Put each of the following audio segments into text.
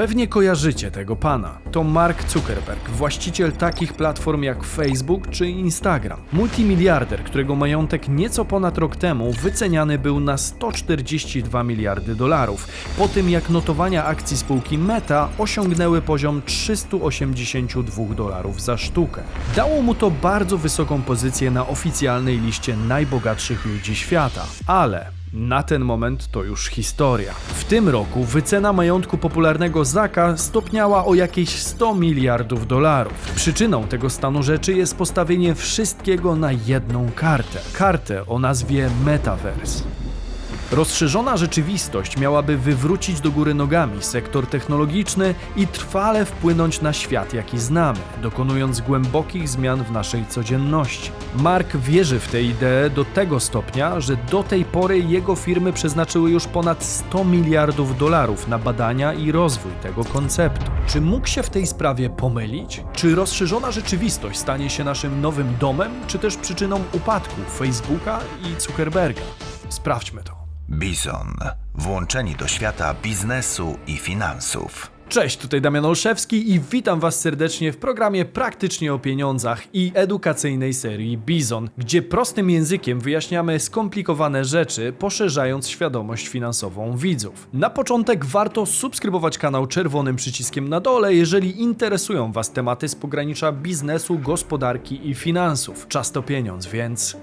Pewnie kojarzycie tego pana. To Mark Zuckerberg, właściciel takich platform jak Facebook czy Instagram. Multimiliarder, którego majątek nieco ponad rok temu wyceniany był na 142 miliardy dolarów, po tym jak notowania akcji spółki Meta osiągnęły poziom 382 dolarów za sztukę. Dało mu to bardzo wysoką pozycję na oficjalnej liście najbogatszych ludzi świata. Ale na ten moment to już historia. W tym roku wycena majątku popularnego Zaka stopniała o jakieś 100 miliardów dolarów. Przyczyną tego stanu rzeczy jest postawienie wszystkiego na jedną kartę. Kartę o nazwie Metaverse. Rozszerzona rzeczywistość miałaby wywrócić do góry nogami sektor technologiczny i trwale wpłynąć na świat, jaki znamy, dokonując głębokich zmian w naszej codzienności. Mark wierzy w tę ideę do tego stopnia, że do tej pory jego firmy przeznaczyły już ponad 100 miliardów dolarów na badania i rozwój tego konceptu. Czy mógł się w tej sprawie pomylić? Czy rozszerzona rzeczywistość stanie się naszym nowym domem, czy też przyczyną upadku Facebooka i Zuckerberga? Sprawdźmy to. Bizon. Włączeni do świata biznesu i finansów. Cześć, tutaj Damian Olszewski i witam Was serdecznie w programie Praktycznie o Pieniądzach i edukacyjnej serii Bizon, gdzie prostym językiem wyjaśniamy skomplikowane rzeczy, poszerzając świadomość finansową widzów. Na początek warto subskrybować kanał czerwonym przyciskiem na dole, jeżeli interesują Was tematy z pogranicza biznesu, gospodarki i finansów. Czas to pieniądz, więc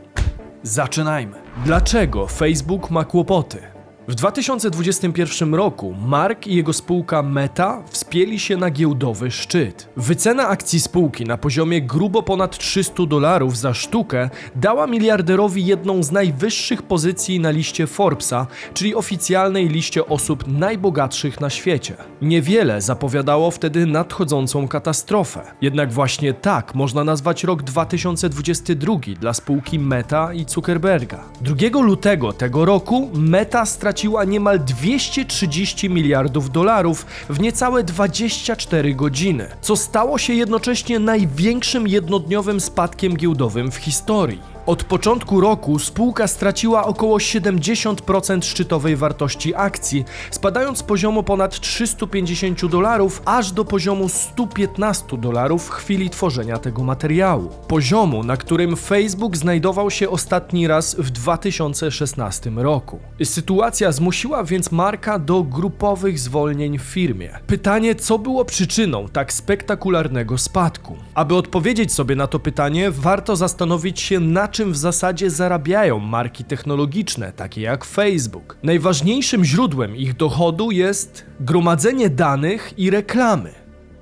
Zaczynajmy. Dlaczego Facebook ma kłopoty? W 2021 roku Mark i jego spółka Meta wspięli się na giełdowy szczyt. Wycena akcji spółki na poziomie grubo ponad 300 dolarów za sztukę dała miliarderowi jedną z najwyższych pozycji na liście Forbesa, czyli oficjalnej liście osób najbogatszych na świecie. Niewiele zapowiadało wtedy nadchodzącą katastrofę. Jednak właśnie tak można nazwać rok 2022 dla spółki Meta i Zuckerberga. 2 lutego tego roku Meta straciła niemal 230 miliardów dolarów w niecałe 24 godziny, co stało się jednocześnie największym jednodniowym spadkiem giełdowym w historii. Od początku roku spółka straciła około 70% szczytowej wartości akcji, spadając z poziomu ponad 350 dolarów aż do poziomu 115 dolarów w chwili tworzenia tego materiału. Poziomu, na którym Facebook znajdował się ostatni raz w 2016 roku. Sytuacja zmusiła więc Marka do grupowych zwolnień w firmie. Pytanie, co było przyczyną tak spektakularnego spadku? Aby odpowiedzieć sobie na to pytanie, warto zastanowić się, na czym w zasadzie zarabiają marki technologiczne, takie jak Facebook. Najważniejszym źródłem ich dochodu jest gromadzenie danych i reklamy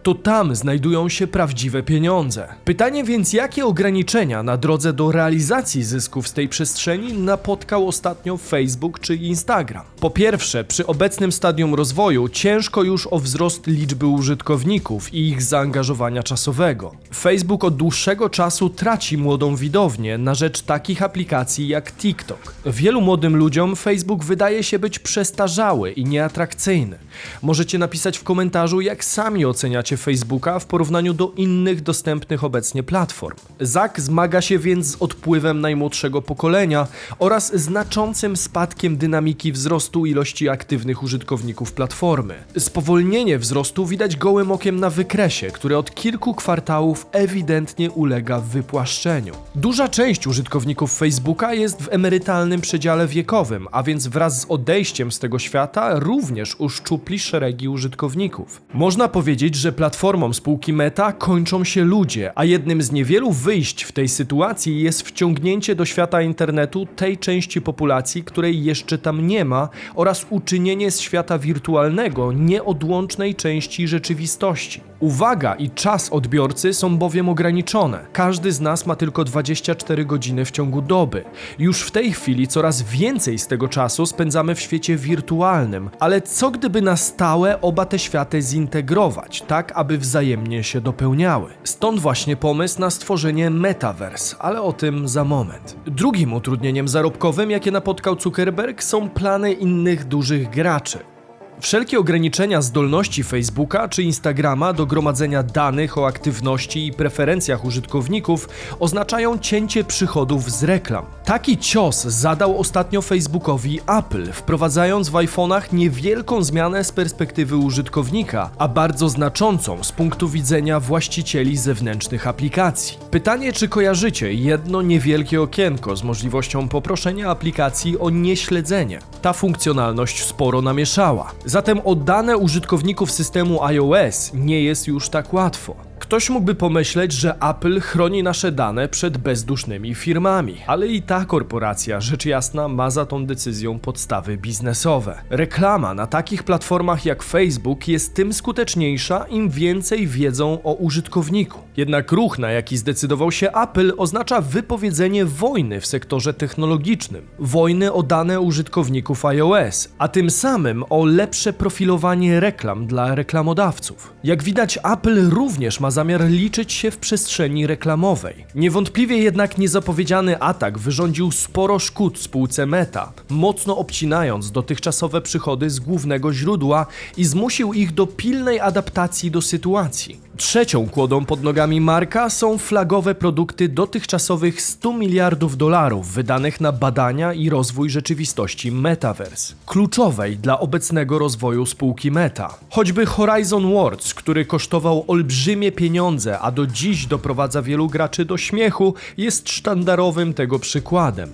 to tam znajdują się prawdziwe pieniądze. Pytanie więc, jakie ograniczenia na drodze do realizacji zysków z tej przestrzeni napotkał ostatnio Facebook czy Instagram? Po pierwsze, przy obecnym stadium rozwoju ciężko już o wzrost liczby użytkowników i ich zaangażowania czasowego. Facebook od dłuższego czasu traci młodą widownię na rzecz takich aplikacji jak TikTok. Wielu młodym ludziom Facebook wydaje się być przestarzały i nieatrakcyjny. Możecie napisać w komentarzu, jak sami oceniacie Facebooka w porównaniu do innych dostępnych obecnie platform. Zak zmaga się więc z odpływem najmłodszego pokolenia oraz znaczącym spadkiem dynamiki wzrostu ilości aktywnych użytkowników platformy. Spowolnienie wzrostu widać gołym okiem na wykresie, który od kilku kwartałów ewidentnie ulega wypłaszczeniu. Duża część użytkowników Facebooka jest w emerytalnym przedziale wiekowym, a więc wraz z odejściem z tego świata również uszczupli szeregi użytkowników. Można powiedzieć, że platformom spółki Meta kończą się ludzie, a jednym z niewielu wyjść w tej sytuacji jest wciągnięcie do świata internetu tej części populacji, której jeszcze tam nie ma, oraz uczynienie z świata wirtualnego nieodłącznej części rzeczywistości. Uwaga i czas odbiorcy są bowiem ograniczone. Każdy z nas ma tylko 24 godziny w ciągu doby. Już w tej chwili coraz więcej z tego czasu spędzamy w świecie wirtualnym, ale co gdyby na stałe oba te światy zintegrować, tak aby wzajemnie się dopełniały? Stąd właśnie pomysł na stworzenie Metaverse, ale o tym za moment. Drugim utrudnieniem zarobkowym, jakie napotkał Zuckerberg, są plany innych dużych graczy. Wszelkie ograniczenia zdolności Facebooka czy Instagrama do gromadzenia danych o aktywności i preferencjach użytkowników oznaczają cięcie przychodów z reklam. Taki cios zadał ostatnio Facebookowi Apple, wprowadzając w iPhone'ach niewielką zmianę z perspektywy użytkownika, a bardzo znaczącą z punktu widzenia właścicieli zewnętrznych aplikacji. Pytanie, czy kojarzycie jedno niewielkie okienko z możliwością poproszenia aplikacji o nieśledzenie? Ta funkcjonalność sporo namieszała. Zatem o dane użytkowników systemu iOS nie jest już tak łatwo. Ktoś mógłby pomyśleć, że Apple chroni nasze dane przed bezdusznymi firmami, ale i ta korporacja, rzecz jasna, ma za tą decyzją podstawy biznesowe. Reklama na takich platformach jak Facebook jest tym skuteczniejsza, im więcej wiedzą o użytkowniku. Jednak ruch, na jaki zdecydował się Apple, oznacza wypowiedzenie wojny w sektorze technologicznym, wojny o dane użytkowników iOS, a tym samym o lepsze profilowanie reklam dla reklamodawców. Jak widać, Apple również ma zamiar liczyć się w przestrzeni reklamowej. Niewątpliwie jednak niezapowiedziany atak wyrządził sporo szkód spółce Meta, mocno obcinając dotychczasowe przychody z głównego źródła i zmusił ich do pilnej adaptacji do sytuacji. Trzecią kłodą pod nogami Marka są flagowe produkty dotychczasowych 100 miliardów dolarów wydanych na badania i rozwój rzeczywistości Metaverse, kluczowej dla obecnego rozwoju spółki Meta. Choćby Horizon Worlds, który kosztował olbrzymie pieniądze, a do dziś doprowadza wielu graczy do śmiechu, jest sztandarowym tego przykładem.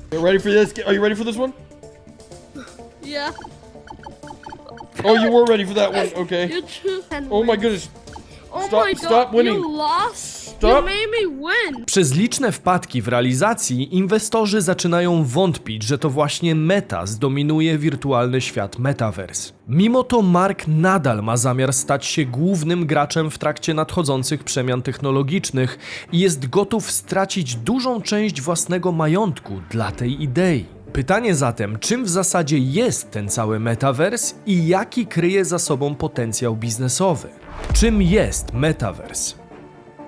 Yeah. Oh, you were ready for that one. Okay. Oh my goodness. Oh stop- my god, stop winning. you lost. Stop. You made me win. Przez liczne wpadki w realizacji inwestorzy zaczynają wątpić, że to właśnie Meta zdominuje wirtualny świat Metaverse. Mimo to Mark nadal ma zamiar stać się głównym graczem w trakcie nadchodzących przemian technologicznych i jest gotów stracić dużą część własnego majątku dla tej idei. Pytanie zatem, czym w zasadzie jest ten cały Metaverse i jaki kryje za sobą potencjał biznesowy? Czym jest Metaverse?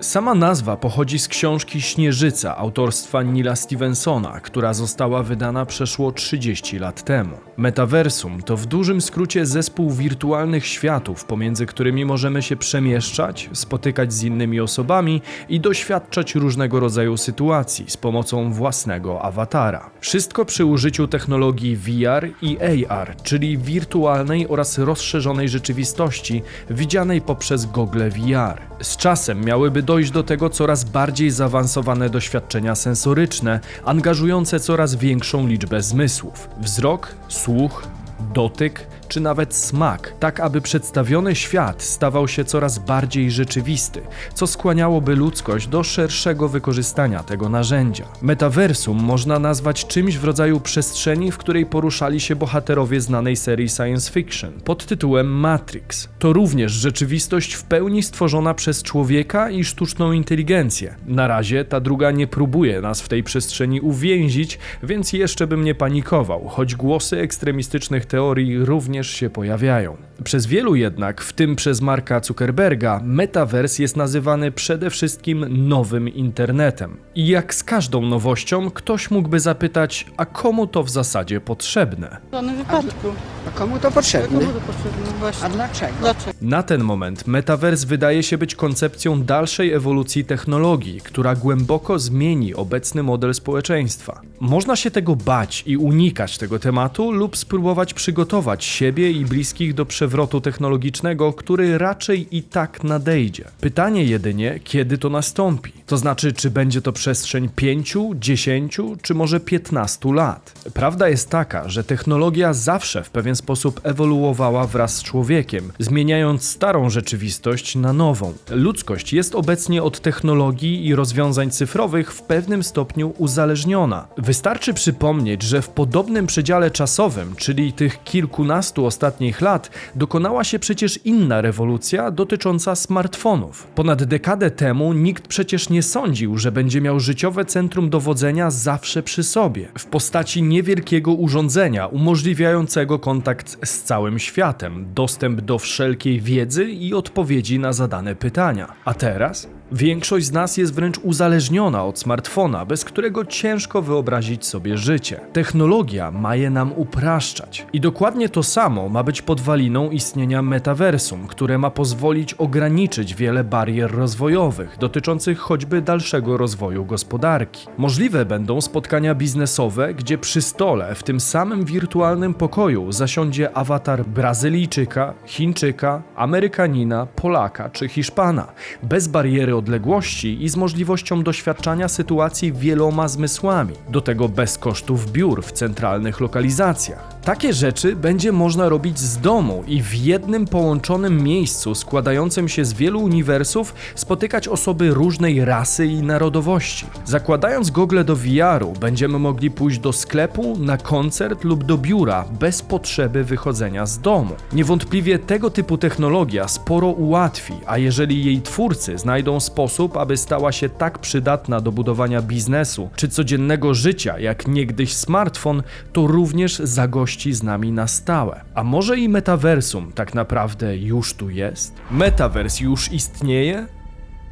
Sama nazwa pochodzi z książki Śnieżyca autorstwa Nila Stevensona, która została wydana przeszło 30 lat temu. Metaversum to w dużym skrócie zespół wirtualnych światów, pomiędzy którymi możemy się przemieszczać, spotykać z innymi osobami i doświadczać różnego rodzaju sytuacji z pomocą własnego awatara. Wszystko przy użyciu technologii VR i AR, czyli wirtualnej oraz rozszerzonej rzeczywistości, widzianej poprzez gogle VR. Z czasem miałyby dojść do tego coraz bardziej zaawansowane doświadczenia sensoryczne, angażujące coraz większą liczbę zmysłów: wzrok, słuch, dotyk czy nawet smak, tak aby przedstawiony świat stawał się coraz bardziej rzeczywisty, co skłaniałoby ludzkość do szerszego wykorzystania tego narzędzia. Metaversum można nazwać czymś w rodzaju przestrzeni, w której poruszali się bohaterowie znanej serii science fiction pod tytułem Matrix. To również rzeczywistość w pełni stworzona przez człowieka i sztuczną inteligencję. Na razie ta druga nie próbuje nas w tej przestrzeni uwięzić, więc jeszcze bym nie panikował, choć głosy ekstremistycznych teorii również się pojawiają. Przez wielu jednak, w tym przez Marka Zuckerberga, Metaverse jest nazywany przede wszystkim nowym internetem. I jak z każdą nowością, ktoś mógłby zapytać, a komu to w zasadzie potrzebne? W żadnym wypadku. A komu to potrzebne? Komu to potrzebne? No Właśnie. A dlaczego? Dlaczego? Na ten moment Metaverse wydaje się być koncepcją dalszej ewolucji technologii, która głęboko zmieni obecny model społeczeństwa. Można się tego bać i unikać tego tematu, lub spróbować przygotować siebie i bliskich do przewrotu technologicznego, który raczej i tak nadejdzie. Pytanie jedynie, kiedy to nastąpi. To znaczy, czy będzie to przestrzeń 5, 10 czy może 15 lat. Prawda jest taka, że technologia zawsze w pewien sposób ewoluowała wraz z człowiekiem, zmieniając starą rzeczywistość na nową. Ludzkość jest obecnie od technologii i rozwiązań cyfrowych w pewnym stopniu uzależniona. Wystarczy przypomnieć, że w podobnym przedziale czasowym, czyli tych kilkunastu ostatnich lat, dokonała się przecież inna rewolucja dotycząca smartfonów. Ponad dekadę temu nikt przecież nie sądził, że będzie miał życiowe centrum dowodzenia zawsze przy sobie, w postaci niewielkiego urządzenia umożliwiającego kontakt z całym światem, dostęp do wszelkiej wiedzy i odpowiedzi na zadane pytania. A teraz? Większość z nas jest wręcz uzależniona od smartfona, bez którego ciężko wyobrazić sobie życie. Technologia ma je nam upraszczać. I dokładnie to samo ma być podwaliną istnienia metaversum, które ma pozwolić ograniczyć wiele barier rozwojowych dotyczących choćby dalszego rozwoju gospodarki. Możliwe będą spotkania biznesowe, gdzie przy stole w tym samym wirtualnym pokoju zasiądzie awatar Brazylijczyka, Chińczyka, Amerykanina, Polaka czy Hiszpana, bez bariery odległości i z możliwością doświadczania sytuacji wieloma zmysłami, do tego bez kosztów biur w centralnych lokalizacjach. Takie rzeczy będzie można robić z domu i w jednym połączonym miejscu składającym się z wielu uniwersów spotykać osoby różnej rasy i narodowości. Zakładając gogle do VR-u, będziemy mogli pójść do sklepu, na koncert lub do biura bez potrzeby wychodzenia z domu. Niewątpliwie tego typu technologia sporo ułatwi, a jeżeli jej twórcy znajdą sposób, aby stała się tak przydatna do budowania biznesu czy codziennego życia jak niegdyś smartfon, to również zagości z nami na stałe. A może i metaversum tak naprawdę już tu jest? Metavers już istnieje?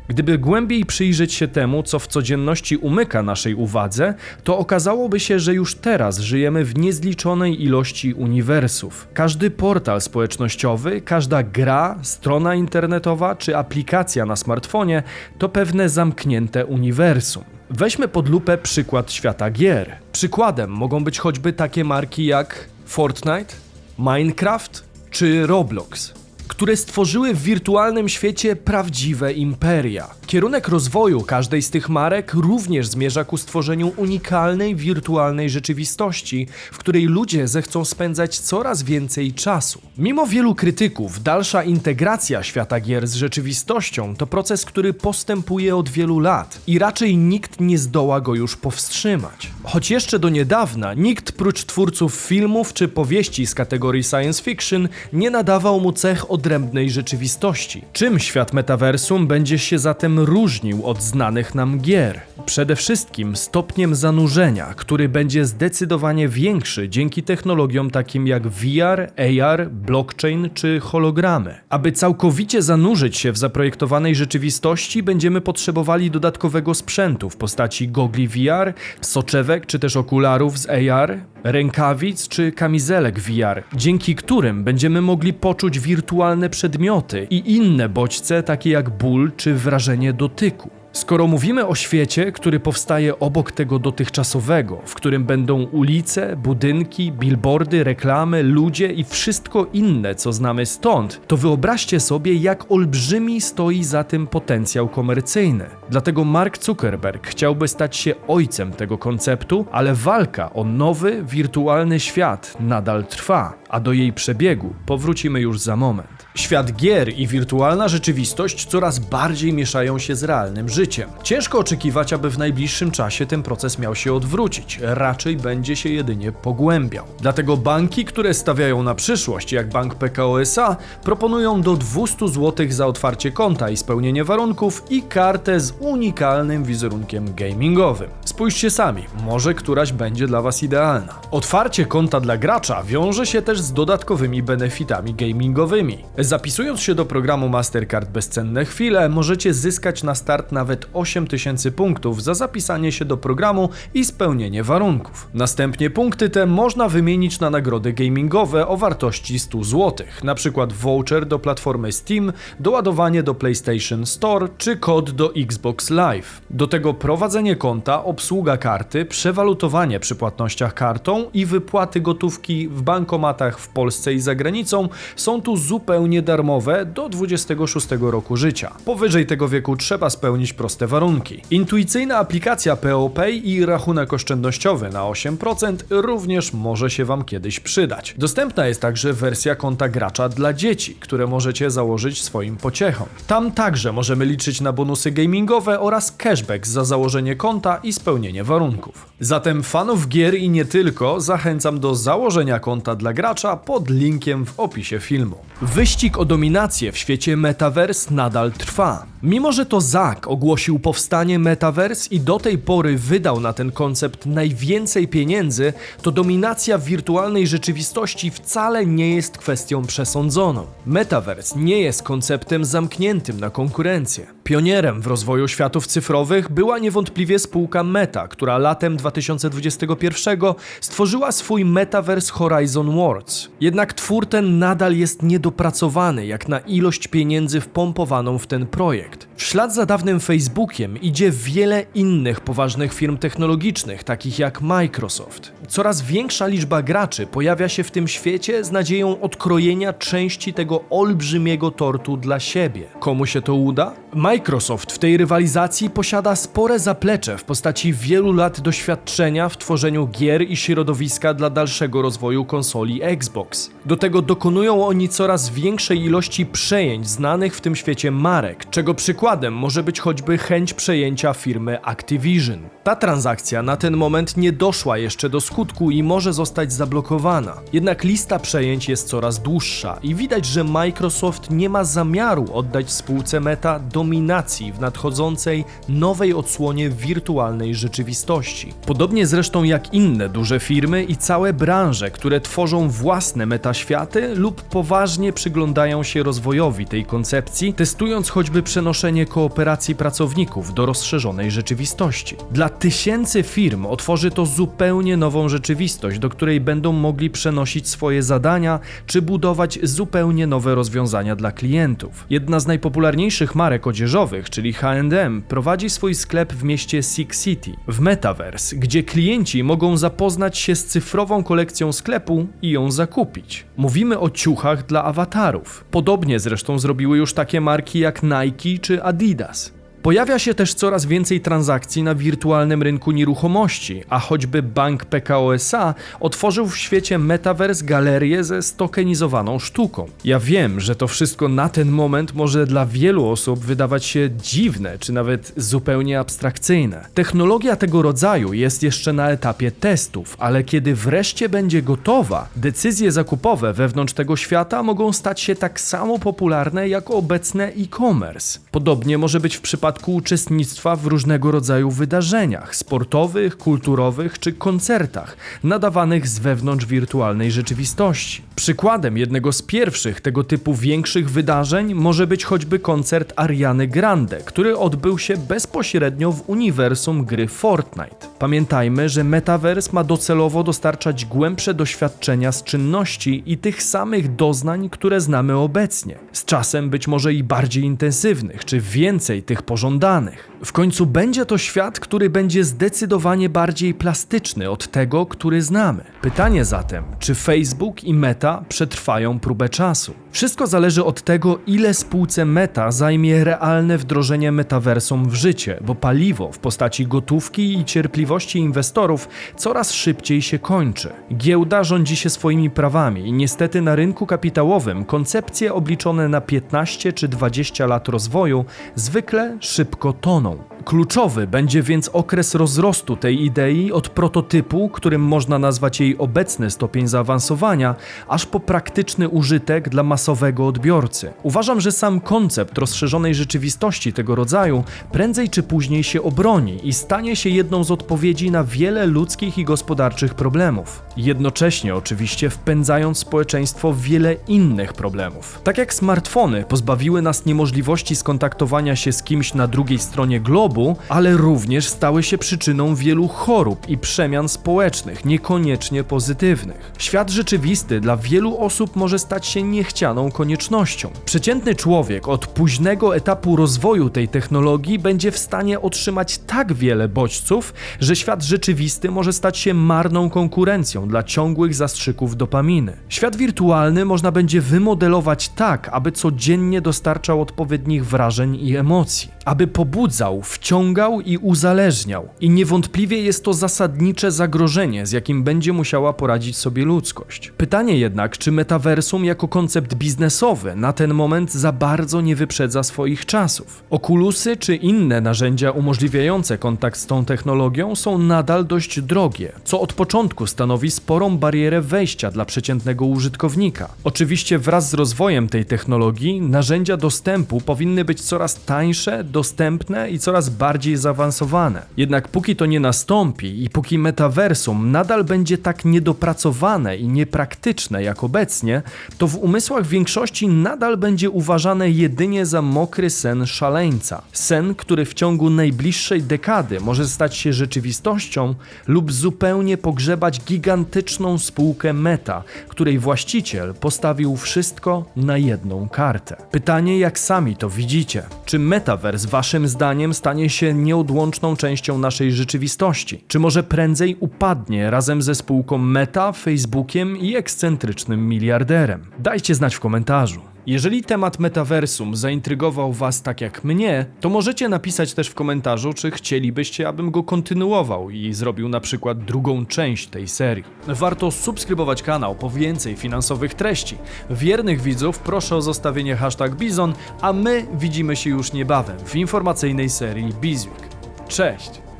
Gdyby głębiej przyjrzeć się temu, co w codzienności umyka naszej uwadze, to okazałoby się, że już teraz żyjemy w niezliczonej ilości uniwersów. Każdy portal społecznościowy, każda gra, strona internetowa czy aplikacja na smartfonie to pewne zamknięte uniwersum. Weźmy pod lupę przykład świata gier. Przykładem mogą być choćby takie marki jak Fortnite, Minecraft czy Roblox które stworzyły w wirtualnym świecie prawdziwe imperia. Kierunek rozwoju każdej z tych marek również zmierza ku stworzeniu unikalnej wirtualnej rzeczywistości, w której ludzie zechcą spędzać coraz więcej czasu. Mimo wielu krytyków, dalsza integracja świata gier z rzeczywistością to proces, który postępuje od wielu lat i raczej nikt nie zdoła go już powstrzymać. Choć jeszcze do niedawna nikt prócz twórców filmów czy powieści z kategorii science fiction nie nadawał mu cech odrębnej rzeczywistości. Czym świat metaversum będzie się zatem różnił od znanych nam gier? Przede wszystkim stopniem zanurzenia, który będzie zdecydowanie większy dzięki technologiom takim jak VR, AR, blockchain czy hologramy. Aby całkowicie zanurzyć się w zaprojektowanej rzeczywistości, będziemy potrzebowali dodatkowego sprzętu w postaci gogli VR, soczewek czy też okularów z AR, rękawic czy kamizelek VR, dzięki którym będziemy mogli poczuć wirtualne przedmioty i inne bodźce takie jak ból czy wrażenie dotyku. Skoro mówimy o świecie, który powstaje obok tego dotychczasowego, w którym będą ulice, budynki, billboardy, reklamy, ludzie i wszystko inne, co znamy stąd, to wyobraźcie sobie, jak olbrzymi stoi za tym potencjał komercyjny. Dlatego Mark Zuckerberg chciałby stać się ojcem tego konceptu, ale walka o nowy, wirtualny świat nadal trwa, a do jej przebiegu powrócimy już za moment. Świat gier i wirtualna rzeczywistość coraz bardziej mieszają się z realnym życiem. Ciężko oczekiwać, aby w najbliższym czasie ten proces miał się odwrócić, raczej będzie się jedynie pogłębiał. Dlatego banki, które stawiają na przyszłość, jak bank PKO SA, proponują do 200 zł za otwarcie konta i spełnienie warunków i kartę z unikalnym wizerunkiem gamingowym. Spójrzcie sami, może któraś będzie dla Was idealna. Otwarcie konta dla gracza wiąże się też z dodatkowymi benefitami gamingowymi. Zapisując się do programu Mastercard Bezcenne Chwile, możecie zyskać na start nawet 8000 punktów za zapisanie się do programu i spełnienie warunków. Następnie punkty te można wymienić na nagrody gamingowe o wartości 100 zł, przykład voucher do platformy Steam, doładowanie do PlayStation Store czy kod do Xbox Live. Do tego prowadzenie konta, obsługa karty, przewalutowanie przy płatnościach kartą i wypłaty gotówki w bankomatach w Polsce i za granicą są tu zupełnie darmowe do 26 roku życia. Powyżej tego wieku trzeba spełnić proste warunki. Intuicyjna aplikacja POPay i rachunek oszczędnościowy na 8% również może się Wam kiedyś przydać. Dostępna jest także wersja konta gracza dla dzieci, które możecie założyć swoim pociechom. Tam także możemy liczyć na bonusy gamingowe oraz cashback za założenie konta i spełnienie warunków. Zatem fanów gier i nie tylko zachęcam do założenia konta dla gracza pod linkiem w opisie filmu. Wyścig o dominację w świecie Metaverse nadal trwa. Mimo, że to Zack ogłosił powstanie Metaverse i do tej pory wydał na ten koncept najwięcej pieniędzy, to dominacja wirtualnej rzeczywistości wcale nie jest kwestią przesądzoną. Metaverse nie jest konceptem zamkniętym na konkurencję. Pionierem w rozwoju światów cyfrowych była niewątpliwie spółka Meta, która latem 2021 stworzyła swój Metaverse Horizon Worlds. Jednak twór ten nadal jest niedopracowany jak na ilość pieniędzy wpompowaną w ten projekt. W ślad za dawnym Facebookiem idzie wiele innych poważnych firm technologicznych, takich jak Microsoft. Coraz większa liczba graczy pojawia się w tym świecie z nadzieją odkrojenia części tego olbrzymiego tortu dla siebie. Komu się to uda? Microsoft w tej rywalizacji posiada spore zaplecze w postaci wielu lat doświadczenia w tworzeniu gier i środowiska dla dalszego rozwoju konsoli Xbox. Do tego dokonują oni coraz większej ilości przejęć znanych w tym świecie marek, czego przykładem może być choćby chęć przejęcia firmy Activision. Ta transakcja na ten moment nie doszła jeszcze do skutku i może zostać zablokowana. Jednak lista przejęć jest coraz dłuższa i widać, że Microsoft nie ma zamiaru oddać spółce Meta dominacji w nadchodzącej nowej odsłonie wirtualnej rzeczywistości. Podobnie zresztą jak inne duże firmy i całe branże, które tworzą własne metaświaty lub poważnie przyglądają się rozwojowi tej koncepcji, testując choćby przenoszenie kooperacji pracowników do rozszerzonej rzeczywistości. Dla tysięcy firm otworzy to zupełnie nową rzeczywistość, do której będą mogli przenosić swoje zadania czy budować zupełnie nowe rozwiązania dla klientów. Jedna z najpopularniejszych marek odzieżowych, czyli H&M, prowadzi swój sklep w mieście Six City, w Metaverse, gdzie klienci mogą zapoznać się z cyfrową kolekcją sklepu i ją zakupić. Mówimy o ciuchach dla awatarów. Podobnie zresztą zrobiły już takie marki jak Nike czy Adidas. Pojawia się też coraz więcej transakcji na wirtualnym rynku nieruchomości, a choćby bank PKO SA otworzył w świecie Metaverse galerię ze stokenizowaną sztuką. Ja wiem, że to wszystko na ten moment może dla wielu osób wydawać się dziwne, czy nawet zupełnie abstrakcyjne. Technologia tego rodzaju jest jeszcze na etapie testów, ale kiedy wreszcie będzie gotowa, decyzje zakupowe wewnątrz tego świata mogą stać się tak samo popularne jak obecne e-commerce. Podobnie może być w przypadku uczestnictwa w różnego rodzaju wydarzeniach sportowych, kulturowych czy koncertach nadawanych z wewnątrz wirtualnej rzeczywistości. Przykładem jednego z pierwszych tego typu większych wydarzeń może być choćby koncert Ariany Grande, który odbył się bezpośrednio w uniwersum gry Fortnite. Pamiętajmy, że Metaverse ma docelowo dostarczać głębsze doświadczenia z czynności i tych samych doznań, które znamy obecnie. Z czasem być może i bardziej intensywnych, czy więcej tych pożądanych. W końcu będzie to świat, który będzie zdecydowanie bardziej plastyczny od tego, który znamy. Pytanie zatem, czy Facebook i Meta przetrwają próbę czasu? Wszystko zależy od tego, ile spółce Meta zajmie realne wdrożenie metaversum w życie, bo paliwo w postaci gotówki i cierpliwości inwestorów coraz szybciej się kończy. Giełda rządzi się swoimi prawami i niestety na rynku kapitałowym koncepcje obliczone na 15 czy 20 lat rozwoju zwykle szybko toną. Kluczowy będzie więc okres rozrostu tej idei od prototypu, którym można nazwać jej obecny stopień zaawansowania, aż po praktyczny użytek dla masowego odbiorcy. Uważam, że sam koncept rozszerzonej rzeczywistości tego rodzaju prędzej czy później się obroni i stanie się jedną z odpowiedzi na wiele ludzkich i gospodarczych problemów. Jednocześnie oczywiście wpędzając społeczeństwo w wiele innych problemów. Tak jak smartfony pozbawiły nas niemożliwości skontaktowania się z kimś na drugiej stronie globu, ale również stały się przyczyną wielu chorób i przemian społecznych, niekoniecznie pozytywnych. Świat rzeczywisty dla wielu osób może stać się niechcianą koniecznością. Przeciętny człowiek od późnego etapu rozwoju tej technologii będzie w stanie otrzymać tak wiele bodźców, że świat rzeczywisty może stać się marną konkurencją dla ciągłych zastrzyków dopaminy. Świat wirtualny można będzie wymodelować tak, aby codziennie dostarczał odpowiednich wrażeń i emocji, aby pobudzał w wciągał i uzależniał. I niewątpliwie jest to zasadnicze zagrożenie, z jakim będzie musiała poradzić sobie ludzkość. Pytanie jednak, czy metaversum jako koncept biznesowy na ten moment za bardzo nie wyprzedza swoich czasów. Okulusy czy inne narzędzia umożliwiające kontakt z tą technologią są nadal dość drogie, co od początku stanowi sporą barierę wejścia dla przeciętnego użytkownika. Oczywiście wraz z rozwojem tej technologii narzędzia dostępu powinny być coraz tańsze, dostępne i coraz bardziej zaawansowane. Jednak póki to nie nastąpi i póki metaversum nadal będzie tak niedopracowane i niepraktyczne jak obecnie, to w umysłach większości nadal będzie uważane jedynie za mokry sen szaleńca. Sen, który w ciągu najbliższej dekady może stać się rzeczywistością lub zupełnie pogrzebać gigantyczną spółkę Meta, której właściciel postawił wszystko na jedną kartę. Pytanie, jak sami to widzicie? Czy Metaverse waszym zdaniem stanie się nieodłączną częścią naszej rzeczywistości? Czy może prędzej upadnie razem ze spółką Meta, Facebookiem i ekscentrycznym miliarderem? Dajcie znać w komentarzu. Jeżeli temat metaversum zaintrygował Was tak jak mnie, to możecie napisać też w komentarzu, czy chcielibyście, abym go kontynuował i zrobił na przykład drugą część tej serii. Warto subskrybować kanał po więcej finansowych treści. Wiernych widzów proszę o zostawienie hashtag Bizon, a my widzimy się już niebawem w informacyjnej serii Bizweek. Cześć!